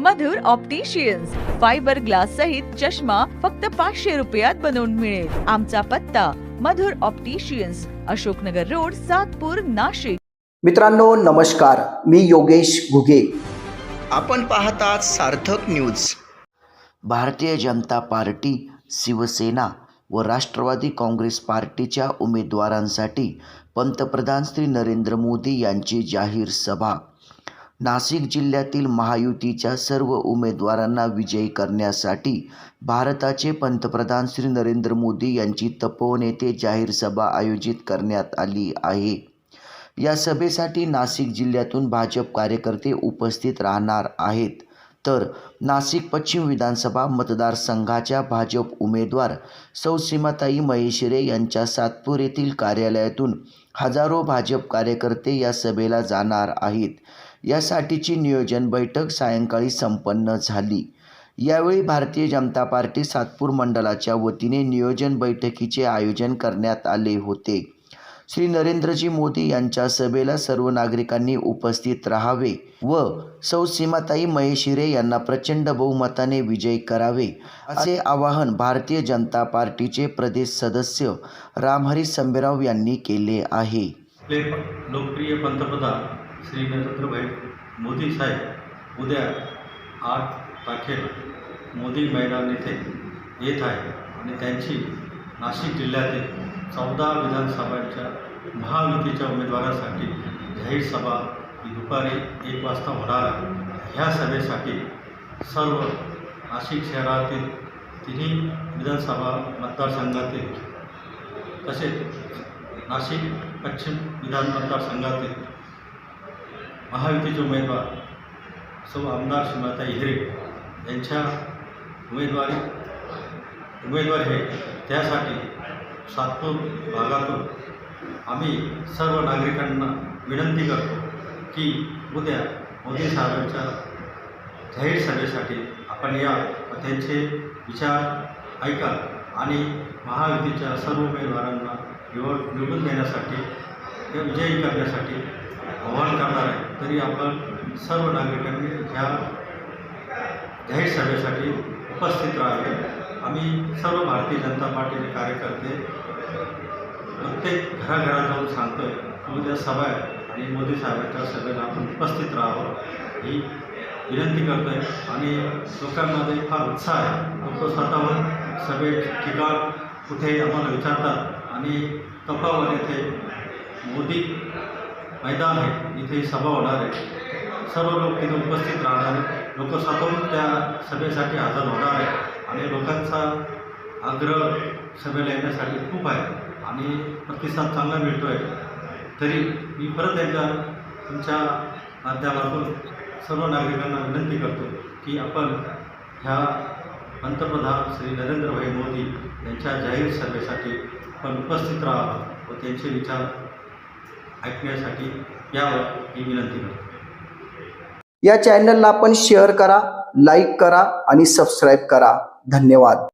मधुर opticians fibre glass सहित चष्मा फक्त पाचशे रुपयात बनवून मिळेल. आमचा पत्ता मधुर ऑप्टिशियन्स अशोकनगर रोड सातपूर नाशिक. मित्रांनो नमस्कार. मी योगेश घुगे. आपण पाहतात सार्थक न्यूज भारतीय जनता पार्टी शिवसेना व राष्ट्रवादी काँग्रेस पार्टीच्या उमेदवारांसाठी पंतप्रधान श्री नरेंद्र मोदी यांची जाहीर सभा. नाशिक जिल्ह्यातील महायुतीच्या सर्व उमेदवारांना विजयी करण्यासाठी भारताचे पंतप्रधान श्री नरेंद्र मोदी यांची तपोवन येथे जाहीर सभा आयोजित करण्यात आली आहे. या सभेसाठी नाशिक जिल्ह्यातून भाजप कार्यकर्ते उपस्थित राहणार आहेत. तर नाशिक पश्चिम विधानसभा मतदारसंघाच्या भाजप उमेदवार सौ सीमाताई महेशिरे यांच्या सातपूर येथील कार्यालयातून हजारो भाजप कार्यकर्ते या सभेला जाणार आहेत. यासाठीची नियोजन बैठक सायंकाळी संपन्न झाली. यावेळी भारतीय जनता पार्टी सातपूर मंडळाच्या वतीने नियोजन बैठकीचे आयोजन करण्यात आले होते. श्री नरेंद्रजी मोदी यांच्या सभेला सर्व नागरिकांनी उपस्थित राहावे व सौ सीमाताई महेशिरे यांना प्रचंड बहुमताने विजय करावे असे आवाहन भारतीय जनता पार्टीचे प्रदेश सदस्य रामहरी संभेराव यांनी केले आहे. लोकप्रिय पंतप्रधान श्री नरेंद्रभाई मोदी साहेब उद्या आठ तारखेला मोदी मैदान येथे येत आहे आणि त्यांची नाशिक जिल्ह्यातील चौदा विधानसभांच्या महायुतीच्या उमेदवारांसाठी जाहीर सभा ही दुपारी एक वाजता होणार आहे. ह्या सभेसाठी सर्व नाशिक शहरातील तिन्ही विधानसभा मतदारसंघातील तसेच नाशिक पश्चिम विधान मतदारसंघातील महायुतीचे उमेदवार सौ आमदार श्रीमाताई हिरे यांच्या उमेदवारी उमेदवार हे. त्यासाठी सातपूर भागातून आम्ही सर्व नागरिकांना विनंती करतो की उद्या मोदी साहेबांच्या जाहीर सभेसाठी आपण या त्यांचे विचार ऐका आणि महायुतीच्या सर्व उमेदवारांना निवड निवडून देण्यासाठी ते विजयी करण्यासाठी आव्हान करणार आहे. तरी आपण सर्व नागरिकांनी ह्या जाहीर सभेसाठी उपस्थित राहावे. आम्ही सर्व भारतीय जनता पार्टीचे कार्यकर्ते प्रत्येक घराघरात जाऊन सांगतो आहे उद्या सभा आहे आणि मोदी साहेबांच्या सभेला आपण उपस्थित राहावं ही विनंती करतो आहे आणि लोकांमध्ये फार उत्साह आहे. लोक स्वतःवर सभे ठिकाण कुठे आम्हाला विचारतात आणि कपावर येथे मोदी मैदान आहे. इथे सभा होणार आहे. सर्व लोक तिथे उपस्थित राहणार आहेत. लोक स्वतःहून त्या सभेसाठी हजर होणार आहे आणि लोकांचा आग्रह सभेला येण्यासाठी खूप आहे आणि प्रतिसाद चांगला मिळतो आहे तरी मी परत एकदा तुमच्या माध्यमातून सर्व नागरिकांना विनंती करतो की आपण ह्या पंतप्रधान श्री नरेंद्रभाई मोदी यांच्या जाहीर सभेसाठी आपण उपस्थित राहावं व त्यांचे विचार ऐकण्यासाठी यावं ही विनंती करतो. या चॅनलला आपण शेअर करा लाईक करा आणि सबस्क्राईब करा. धन्यवाद.